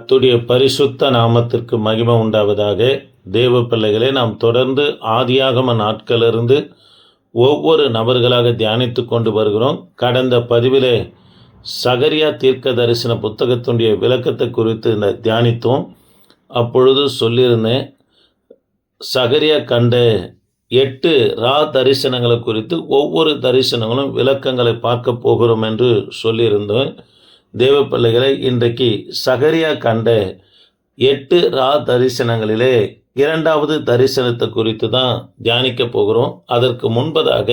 கத்துடைய பரிசுத்த நாமத்திற்கு மகிமை உண்டாவதாக தேவ பிள்ளைகளே நாம் தொடர்ந்து ஆதியாகம நாட்களிலிருந்து ஒவ்வொரு நபர்களாக தியானித்து கொண்டு வருகிறோம். கடந்த பதிவிலே சகரியா தீர்க்க தரிசன புத்தகத்தினுடைய விளக்கத்தை குறித்து இந்த தியானித்தோம். அப்பொழுது சொல்லியிருந்தேன் சகரியா கண்ட எட்டு ரா தரிசனங்களை குறித்து ஒவ்வொரு தரிசனங்களும் விளக்கங்களை பார்க்க போகிறோம் என்று சொல்லியிருந்தேன் தேவ பிள்ளைகளை இன்றைக்கு சகரியா கண்ட எட்டு ரா தரிசனங்களிலே இரண்டாவது தரிசனத்தை குறித்து தான் தியானிக்க போகிறோம். அதற்கு முன்பதாக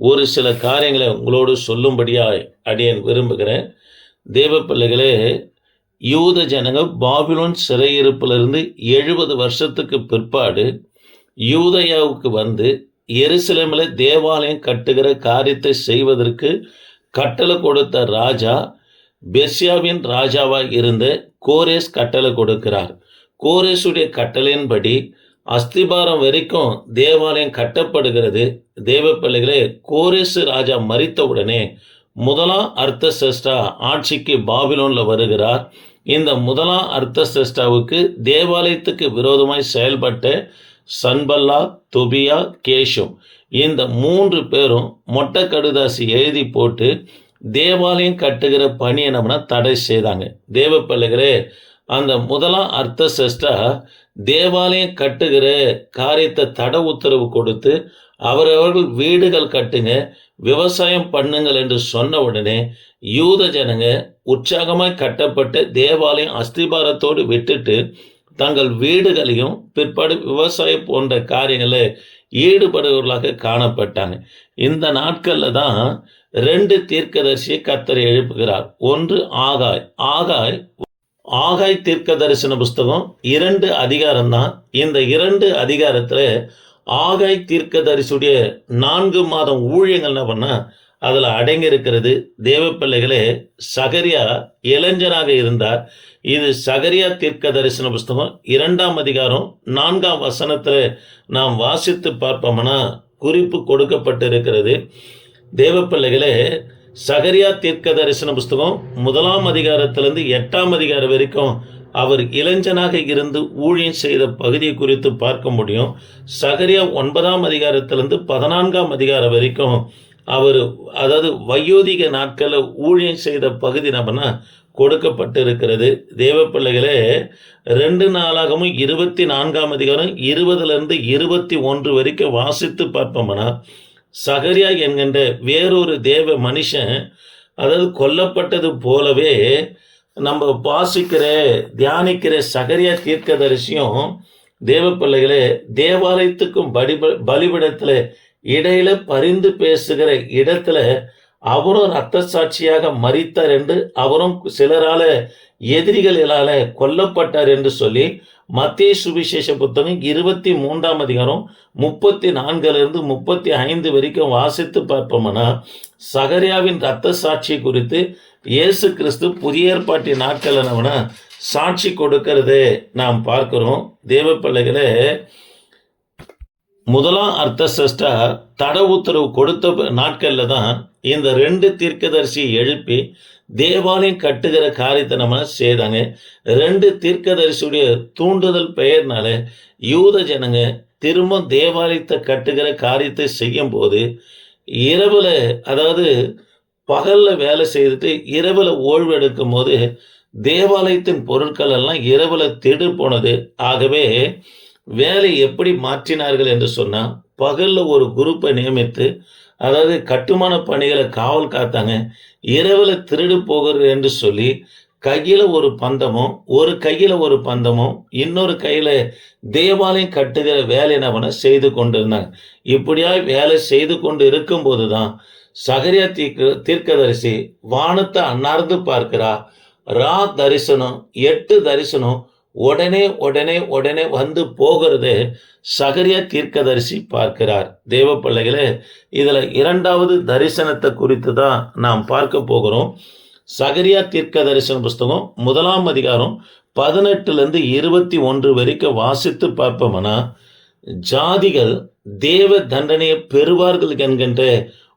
ஒரு சில காரியங்களை உங்களோடு சொல்லும்படியாக அடியேன் விரும்புகிறேன். தேவ பிள்ளைகளே யூத ஜனங்க பாபிலோன் சிறையிருப்பிலிருந்து எழுபது வருஷத்துக்கு பிற்பாடு யூதயாவுக்கு வந்து எருசலேமில் தேவாலயம் கட்டுகிற காரியத்தை செய்வதற்கு கட்டளை கொடுத்த ராஜா பெர்சியாவின் ராஜாவாக இருந்த கோரேஸ் கட்டளை கொடுக்கிறார். கோரேஸுடைய கட்டளையின்படி அஸ்திபாரம் வரைக்கும் தேவாலயம் கட்டப்படுகிறது. தேவ பிள்ளைகளே கோரேசு ராஜா மறித்தவுடனே முதலாம் அர்த்தசஷ்டா ஆட்சிக்கு பாபிலோனில் வருகிறார். இந்த முதலாம் அர்த்தசஷ்டாவுக்கு தேவாலயத்துக்கு விரோதமாய் செயல்பட்ட சன்பல்லா தொபியா கேஷம் இந்த மூன்று பேரும் மொட்டை கடுதாசி எழுதி போட்டு தேவாலயம் கட்டுகிற பணி நம்ம தடை செய்தாங்க. தேவ பிள்ளைகளே அந்த முதலாம் அர்த்த சஷ்டா தேவாலயம் கட்டுகிற காரியத்தை தட உத்தரவு கொடுத்து அவரவர்கள் வீடுகள் கட்டுங்க விவசாயம் பண்ணுங்கள் என்று சொன்ன உடனே யூத ஜனங்க உற்சாகமாய் கட்டப்பட்ட தேவாலயம் அஸ்திபாரத்தோடு விட்டுட்டு தங்கள் வீடுகளையும் பிற்பாடு விவசாயம் போன்ற காரியங்களை ஈடுபடுவர்களாக காணப்பட்டாங்க. இந்த நாட்களில் தான் ரெண்டு தீர்க்கதரிசியை கத்தர் எழுப்புகிறார். ஒன்று ஆகாய். ஆகாய் ஆகாய் தீர்க்க தரிசன புஸ்தகம் இரண்டு அதிகாரம் தான் இந்த இரண்டு அதிகாரத்தில் ஆகாய் தீர்க்க தரிசுடைய நான்கு மாதம் ஊழியங்கள் என்ன பண்ணால் அதில் அடங்கி இருக்கிறது தேவ பிள்ளைகளே சகரியா இளைஞனாக இருந்தார். இது சகரியா தீர்க்க தரிசன புஸ்தகம் இரண்டாம் அதிகாரம் நான்காம் வசனத்தில் நாம் வாசித்து பார்ப்போம்னா குறிப்பு கொடுக்கப்பட்டிருக்கிறது. தேவப்பிள்ளைகளே சகரியா தீர்க்க தரிசன புஸ்தகம் முதலாம் அதிகாரத்திலிருந்து எட்டாம் அதிகாரம் வரைக்கும் அவர் இளைஞனாக இருந்து ஊழியம் செய்த பகுதியை குறித்து பார்க்க முடியும். சகரியா ஒன்பதாம் அதிகாரத்திலிருந்து பதினான்காம் அதிகாரம் வரைக்கும் அவர் அதாவது வயோதிக நாட்களில் ஊழியம் செய்த பகுதி நம்மனா கொடுக்கப்பட்டிருக்கிறது. தேவ பிள்ளைகளே ரெண்டு நாளாகவும் இருபத்தி நான்காம் அதிகாரம் இருபதுலேருந்து இருபத்தி ஒன்று வரைக்கும் வாசித்து பார்ப்போம்னா சகரியா என்கின்ற வேறொரு தேவ மனுஷன் அதாவது கொல்லப்பட்டது போலவே நம்ம வாசிக்கிற தியானிக்கிற சகரியா தீர்க்கதரிசியும் தேவ பிள்ளைகளே தேவாலயத்துக்கும் படிப பலிபிடத்தில் இடையில பரிந்து பேசுகிற இடத்துல அவரும் ரத்த சாட்சியாக மறித்தார் என்று அவரும் சிலரால எதிரிகளால கொல்லப்பட்டார் என்று சொல்லி மத்திய சுவிசேஷ புத்தகம் இருபத்தி மூன்றாம் அதிகாரம் முப்பத்தி நான்கிலிருந்து முப்பத்தி ஐந்து வரைக்கும் வாசித்து பார்ப்போம்னா சகரியாவின் ரத்த சாட்சி குறித்து இயேசு கிறிஸ்து புதிய ஏற்பாட்டி நாட்கள் என்னவனா சாட்சி கொடுக்கறதே நாம் பார்க்கிறோம். தேவ பிள்ளைகளே முதலாம் அர்த்தசஷ்டா தட உத்தரவு கொடுத்த நாட்களில் தான் இந்த ரெண்டு தீர்க்கதரிசியை எழுப்பி தேவாலயம் கட்டுகிற காரியத்தை நம்ம செய்தாங்க. ரெண்டு தீர்க்கதரிசியுடைய தூண்டுதல் பெயர்னால யூத ஜனங்க திரும்ப தேவாலயத்தை கட்டுகிற காரியத்தை செய்யும் போது இரவில் அதாவது பகலில் வேலை செய்துட்டு இரவில் ஓய்வு எடுக்கும் போது தேவாலயத்தின் பொருட்கள் எல்லாம் இரவில் திடு போனது. ஆகவே வேலை எப்படி மாற்றினார்கள் என்று சொன்னால் பகலில் ஒரு குரூப்பை நியமித்து அதாவது கட்டுமான பணிகளை காவல் காத்தாங்க இரவில் திருடு போகிறது என்று சொல்லி கையில் ஒரு பந்தமும் ஒரு கையில் ஒரு பந்தமும் இன்னொரு கையில் தேவாலயம் கட்டுகிற வேலை என்ன செய்து கொண்டு இருந்தாங்க இப்படியா வேலை செய்து கொண்டு இருக்கும்போது தான் சகரியா தீர்க்க தீர்க்கதரிசி வானத்தை அன்னார்ந்து பார்க்கிறா ரா தரிசனம் எட்டு தரிசனம் உடனே உடனே உடனே வந்து போகிறது சகரியா தீர்க்கதரிசி பார்க்கிறார். தேவ பிள்ளைகளே இதில் இரண்டாவது தரிசனத்தை குறித்து தான் நாம் பார்க்க போகிறோம். சகரியா தீர்க்க தரிசன புஸ்தகம் முதலாம் அதிகாரம் பதினெட்டுலேருந்து இருபத்தி ஒன்று வரைக்கும் வாசித்து பார்ப்போம்னா ஜாதிகள் தேவ தண்டனையை பெறுவார்கள் என்கின்ற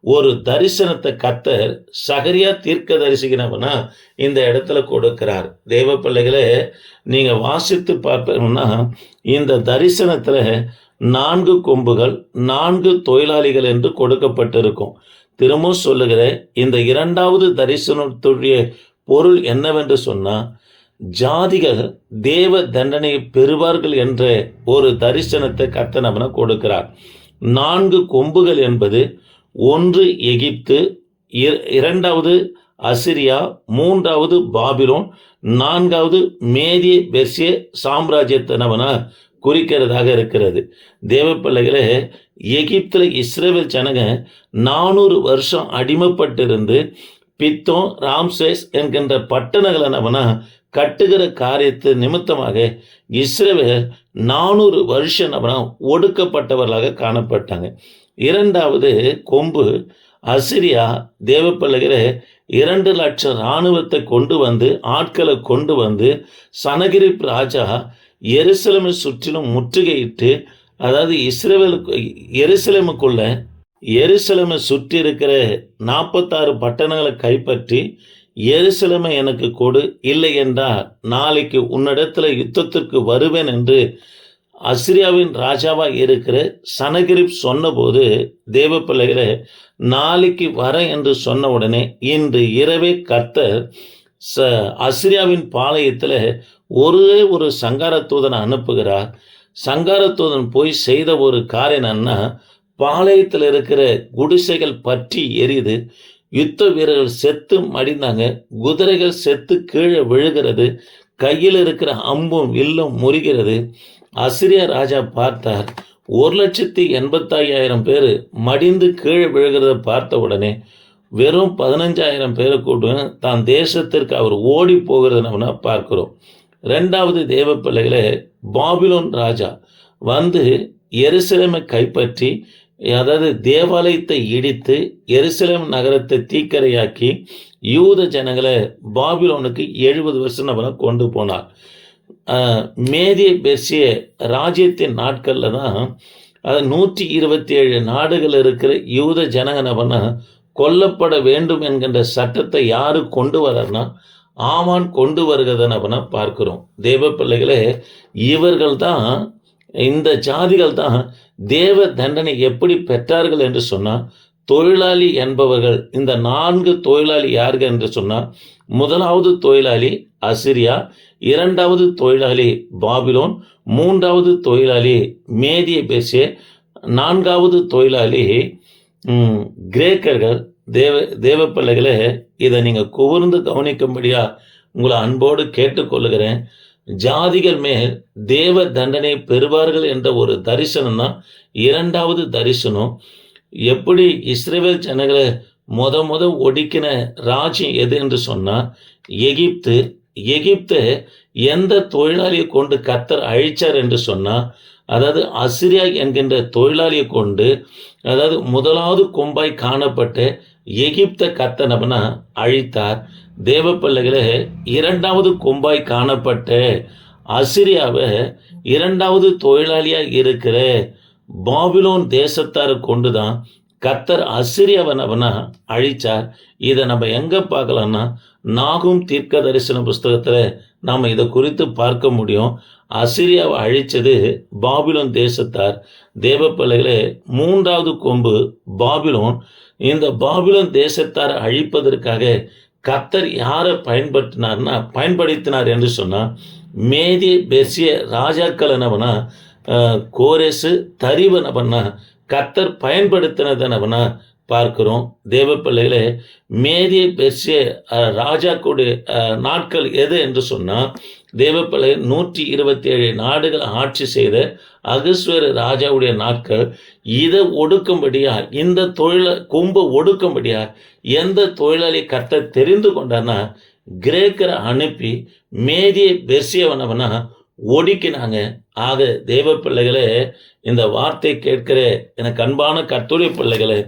ஒரு தரிசனத்தை கத்தர் சகரியா தீர்க்க தரிசிக்கிறவனா இந்த இடத்துல கொடுக்கிறார். தேவ பிள்ளைகளே நீங்க வாசித்து பார்ப்போம்னா இந்த தரிசனத்துல நான்கு கொம்புகள் நான்கு தொழிலாளிகள் என்று கொடுக்கப்பட்டிருக்கும். திரும்பவும் சொல்லுகிறேன் இந்த இரண்டாவது தரிசனத்துடைய பொருள் என்னவென்று சொன்னால் ஜாதிகள் தேவ தண்டனையை பெறுவார்கள் என்ற ஒரு தரிசனத்தை கத்தனவன கொடுக்கிறார். நான்கு கொம்புகள் என்பது ஒன்று எகிப்து இர- இரண்டாவது அசிரியா மூன்றாவது பாபிலோன் நான்காவது மேதிய பெர்சிய சாம்ராஜ்யத்தினவன குறிக்கிறதாக இருக்கிறது. தேவப்பிள்ளைகளே எகிப்தில் இஸ்ரேல் ஜனங்க நானூறு வருஷம் அடிமைப்பட்டிருந்து பித்தோம் ராம்சேஸ் என்கின்ற பட்டணங்களவனா கட்டுகிற காரியத்து நிமித்தமாக இஸ்ரேல் நானூறு வருஷம் அவனா ஒடுக்கப்பட்டவர்களாக காணப்பட்டாங்க. இரண்டாவது கொம்பு அசிரியா தேவப்பள்ளுகிற இரண்டு லட்சம் இராணுவத்தை கொண்டு வந்து ஆட்களை கொண்டு வந்து சனகிரிப் ராஜா எருசலேமை சுற்றிலும் முற்றுகையிட்டு அதாவது இஸ்ரேலுக்கு எருசலேமுக்குள்ள எருசலேமை சுற்றி இருக்கிற நாற்பத்தாறு பட்டணங்களை கைப்பற்றி எருசலேமை எனக்கு கொடு இல்லை என்றால் நாளைக்கு உன்னிடத்துல யுத்தத்திற்கு வருவேன் என்று அசிரியாவின் ராஜாவாக இருக்கிற சனகிரிப் சொன்னபோது தேவ பிள்ளைகளை நாளைக்கு வர என்று சொன்ன உடனே இன்று இரவே கர்த்தர் ச அசிரியாவின் பாளையத்தில் ஒரே ஒரு சங்கார தூதனை அனுப்புகிறார். சங்கார தூதன் போய் செய்த ஒரு காரியம் என்னன்னா பாளையத்தில் இருக்கிற குடிசைகள் பற்றி எரியுது. யுத்த வீரர்கள் செத்து மடிந்தாங்க. குதிரைகள் செத்து கீழே விழுகிறது. கையில் இருக்கிற அம்பும் வில்லும் முறிகிறது. அசிரியா ராஜா பார்த்தார். ஒரு லட்சத்தி எண்பத்தாயிரம் பேர் மடிந்து கீழே விழுகிறத பார்த்த உடனே வெறும் பதினஞ்சாயிரம் பேரை கூட்டு தான் தேசத்திற்கு அவர் ஓடி போகிறத நம்ம பார்க்கிறோம். ரெண்டாவது தேவ பிள்ளைகளை பாபிலோன் ராஜா வந்து எருசலேமை கைப்பற்றி அதாவது தேவாலயத்தை இடித்து எருசலேம் நகரத்தை தீக்கரையாக்கி யூத ஜனங்களை பாபிலோனுக்கு எழுபது வருஷம் அவனை கொண்டு போனார். மேதியை பெர்சிய ராஜ்யத்தின் நாட்களில் தான் அது நூற்றி இருபத்தி ஏழு நாடுகள் இருக்கிற யூத ஜனகனவன கொல்லப்பட வேண்டும் என்கின்ற சட்டத்தை யாரு கொண்டு வரனா ஆமான் கொண்டு வருகிறதனவன பார்க்கிறோம். தேவ பிள்ளைகளே இவர்கள் தான் இந்த ஜாதிகள் தான் தேவ தண்டனை எப்படி பெற்றார்கள் என்று சொன்னால் தொழிலாளி என்பவர்கள் இந்த நான்கு தொழிலாளி யார்கள் என்று சொன்னால் முதலாவது தொழிலாளி அசிரியா இரண்டாவது தொழிலாளி பாபிலோன் மூன்றாவது தொழிலாளி மேதிய பேசிய நான்காவது தொழிலாளி கிரேக்கர்கள் தேவ தேவ பிள்ளைகளே இதை நீங்கள் கூர்ந்து கவனிக்கும்படியா உங்களை அன்போடு கேட்டுக்கொள்ளுகிறேன். ஜாதிகள் மேல் தேவ தண்டனை பெறுவார்கள் என்ற ஒரு தரிசனம் தான் இரண்டாவது தரிசனம். எப்படி இஸ்ரேவேல் ஜனங்களை முத முத ஒடுக்கின ராஜ்யம் எது என்று சொன்னால் எகிப்து எகிப்து எந்த தொழிலாளியை கொண்டு கத்தர் அழிச்சார் என்று சொன்னால் அதாவது அசிரியா என்கின்ற தொழிலாளியை கொண்டு அதாவது முதலாவது கொம்பாய் காணப்பட்ட எகிப்த கத்தனவனா அழித்தார். தேவ பிள்ளைகளே இரண்டாவது கொம்பாய் காணப்பட்ட அசிரியாவை இரண்டாவது தொழிலாளியாக இருக்கிற பாபிலோன் தேசத்தாரை கொண்டுதான் கத்தர் அசிரியவனவனா அழிச்சார். இதை நம்ம எங்கே பார்க்கலாம்னா நாகும் தீர்க்க தரிசன புஸ்தகத்தில் நாம் இதை குறித்து பார்க்க முடியும். அசிரியாவை அழித்தது பாபிலோன் தேசத்தார். தேவ பிள்ளைகளே மூன்றாவது கொம்பு பாபிலோன். இந்த பாபிலோன் தேசத்தார் அழிப்பதற்காக கத்தர் யாரை பயன்படுத்தினார்னா பயன்படுத்தினார் என்று சொன்னால் மேதி பெர்சிய ராஜாக்கள் என்னவனா அஹ், கோரேசு தரிவனவனா கத்தர் பயன்படுத்தினதனவனா பார்க்கிறோம். தேவ பிள்ளைகளே மேதிய பெர்சிய ராஜாக்குடைய நாட்கள் எது என்று சொன்னால் தேவப்பிள்ளை நூற்றி இருபத்தி ஏழு நாடுகள் ஆட்சி செய்த அகஸ்வர ராஜாவுடைய நாட்கள் இதை ஒடுக்கும்படியா இந்த தொழில கும்பை ஒடுக்கும்படியா எந்த தொழிலாளி கத்த தெரிந்து கொண்டான்னா கிரேக்கரை அனுப்பி மேதிய பெர்சியவனவனா ஒடுக்கினாங்க. ஆக தேவ பிள்ளைகளே இந்த வார்த்தை கேட்கிற எனக்கு அன்பான கத்துரை பிள்ளைகளே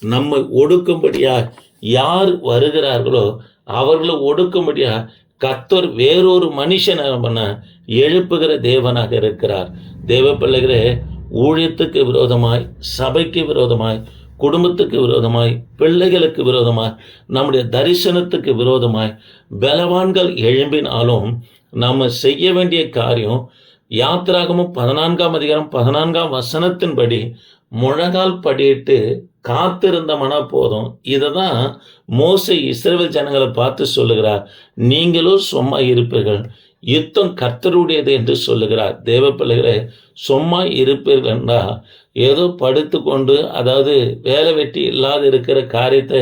நம்மை ஒடுக்கும்படியா யார் வருகிறார்களோ அவர்களை ஒடுக்கும்படியா கத்தர் வேறொரு மனுஷனை பண்ண எழுப்புகிற தேவனாக இருக்கிறார். தேவ பிள்ளைகளே ஊழியத்துக்கு விரோதமாய் சபைக்கு விரோதமாய் குடும்பத்துக்கு விரோதமாய் பிள்ளைகளுக்கு விரோதமாய் நம்முடைய தரிசனத்துக்கு விரோதமாய் பலவான்கள் எழும்பினாலும் நம்ம செய்ய வேண்டிய காரியம் யாத்திராகமும் பதினான்காம் அதிகாரம் பதினான்காம் வசனத்தின்படி முழங்கால் படியிட்டு காத்திருந்தமனா போதும். இதை தான் மோசை இஸ்ரேல் ஜனங்களை பார்த்து சொல்லுகிறார். நீங்களும் சும்மா இருப்பீர்கள். யுத்தம் கர்த்தருடையது என்று சொல்லுகிறார். தேவ பிள்ளைகளே சும்மா இருப்பீர்கள் ஏதோ படுத்து கொண்டு அதாவது வேலை வெட்டி இல்லாத இருக்கிற காரியத்தை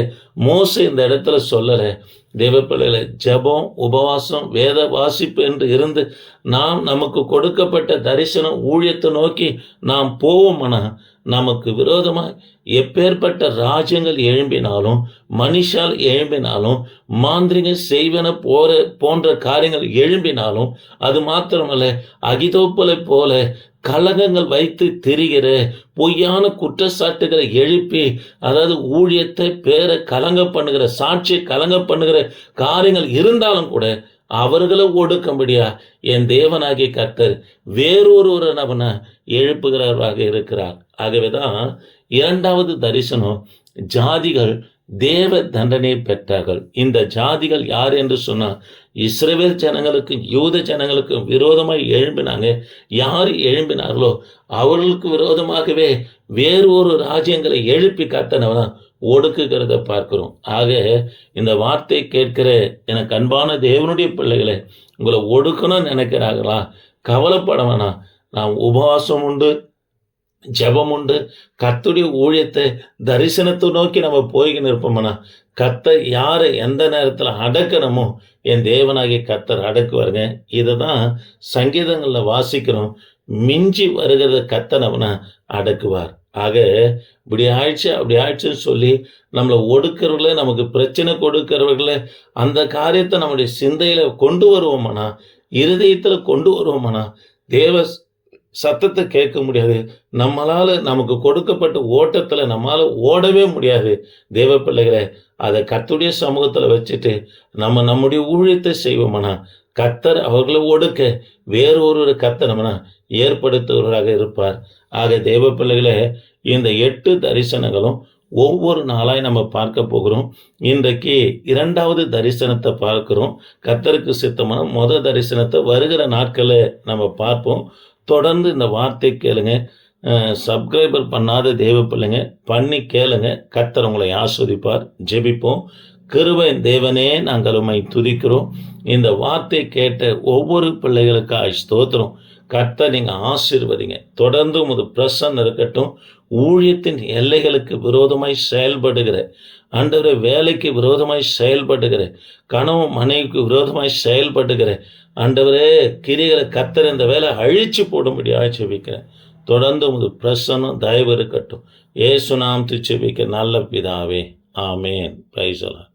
மோசை இந்த இடத்துல சொல்லலை. தேவ பிள்ளைகளை ஜெபம் உபவாசம் வேத வாசிப்பு என்று இருந்து நாம் நமக்கு கொடுக்கப்பட்ட தரிசனம் ஊழியத்தை நோக்கி நாம் போவோம்னா? நமக்கு விரோதமாக எப்பேற்பட்ட ராஜ்யங்கள் எழும்பினாலும் மனுஷால் எழும்பினாலும் மாந்திரிக செய்வன போற போன்ற காரியங்கள் எழும்பினாலும் அது மாத்திரமல்ல அகிதோப்பலை போல கலகங்கள் வைத்து திரிகிற பொய்யான குற்றச்சாட்டுகளை எழுப்பி அதாவது ஊழியத்தை பேரை கலங்க பண்ணுகிற சாட்சியை கலங்க பண்ணுகிற காரியங்கள் இருந்தாலும் கூட அவர்களை ஒடுக்கும்படியா என் தேவனாகிய கர்த்தர் வேறொரு நபனை எழுப்புகிறவராக இருக்கிறார். ஆகவேதான் இரண்டாவது தரிசனம் ஜாதிகள் தேவ தண்டனை பெற்றார்கள். இந்த ஜாதிகள் யார் என்று சொன்னால் இஸ்ரேல் ஜனங்களுக்கும் யூத ஜனங்களுக்கும் விரோதமாக எழும்பினாங்க. யார் எழும்பினார்களோ அவர்களுக்கு விரோதமாகவே வேறு ஒரு ராஜ்யங்களை எழுப்பி கத்தனவனா ஒடுக்குகிறத பார்க்கிறோம். ஆக இந்த வார்த்தை கேட்கிற எனக்கு அன்பான தேவனுடைய பிள்ளைகளை உங்களை ஒடுக்கணும்னு நினைக்கிறார்களா? கவலைப்பட வேணாம் நான் உபவாசம் உண்டு ஜெபம் உண்டு. கத்துடைய ஊழியத்தை தரிசனத்தை நோக்கி நம்ம போய்கின்னு இருப்போம்னா கத்தை யாரை எந்த நேரத்தில் அடக்கணுமோ என் தேவனாகி கத்தர் அடக்குவாருங்க. இதை தான் சங்கீதங்களில் வாசிக்கிறோம். மிஞ்சி வருகிறத கத்தனவனை அடக்குவார். ஆக இப்படி ஆயிடுச்சு அப்படி ஆயிடுச்சுன்னு சொல்லி நம்மளை ஒடுக்கிறவர்கள நமக்கு பிரச்சனை கொடுக்கிறவர்கள அந்த காரியத்தை நம்முடைய சிந்தையில் கொண்டு வருவோம்னா இருதயத்தில் கொண்டு வருவோம்னா தேவ சத்தத்தை கேட்க முடியாது. நம்மளால் நமக்கு கொடுக்கப்பட்ட ஓட்டத்தில் நம்மளால் ஓடவே முடியாது. தேவ பிள்ளைகளை அதை கத்துடைய சமூகத்தில் வச்சுட்டு நம்ம நம்முடைய ஊழியத்தை செய்வோம்னா? கத்தர் அவர்களை ஒடுக்க வேறு ஒரு கத்தனம்னா ஏற்படுத்துவராக இருப்பார். ஆக தேவ பிள்ளைகளை இந்த எட்டு தரிசனங்களும் ஒவ்வொரு நாளாய் நம்ம பார்க்க போகிறோம். இன்றைக்கு இரண்டாவது தரிசனத்தை பார்க்கிறோம். கத்தருக்கு சித்தமான முத தரிசனத்தை வருகிற நாட்களில் நம்ம பார்ப்போம். தொடர்ந்து இந்த வார்த்தை கேளுங்க. சப்ஸ்கிரைபர் பண்ணாத தேவ பிள்ளைங்க பண்ணி கேளுங்க. கத்தர் உங்களை ஆஸ்வதிப்பார். ஜெபிப்போம். கிருபை தேவனே நாங்கள் உண்மை துதிக்கிறோம். இந்த வார்த்தை கேட்ட ஒவ்வொரு பிள்ளைகளுக்காக ஸ்தோத்திரம். கர்த்தர் நீங்கள் ஆசீர்வதிங்க. தொடர்ந்து உமது பிரசன்னம் இருக்கட்டும். ஊழியத்தின் எல்லைகளுக்கு விரோதமாய் செயல்படுகிற அன்றரை வேலைக்கு விரோதமாய் செயல்படுகிற கனவு மனைவிக்கு விரோதமாய் செயல்படுகிற அண்டவரே கிரிகளை கத்தர் இந்த வேலை அழிச்சு போடும்படியாக செவிக்கிறேன் தொடர்ந்து உமது பிரசன்னம் தயவு இருக்கட்டும். ஏசு நாம் துச்செபிக்க நல்ல பிதாவே. ஆமேன். பிரைசலா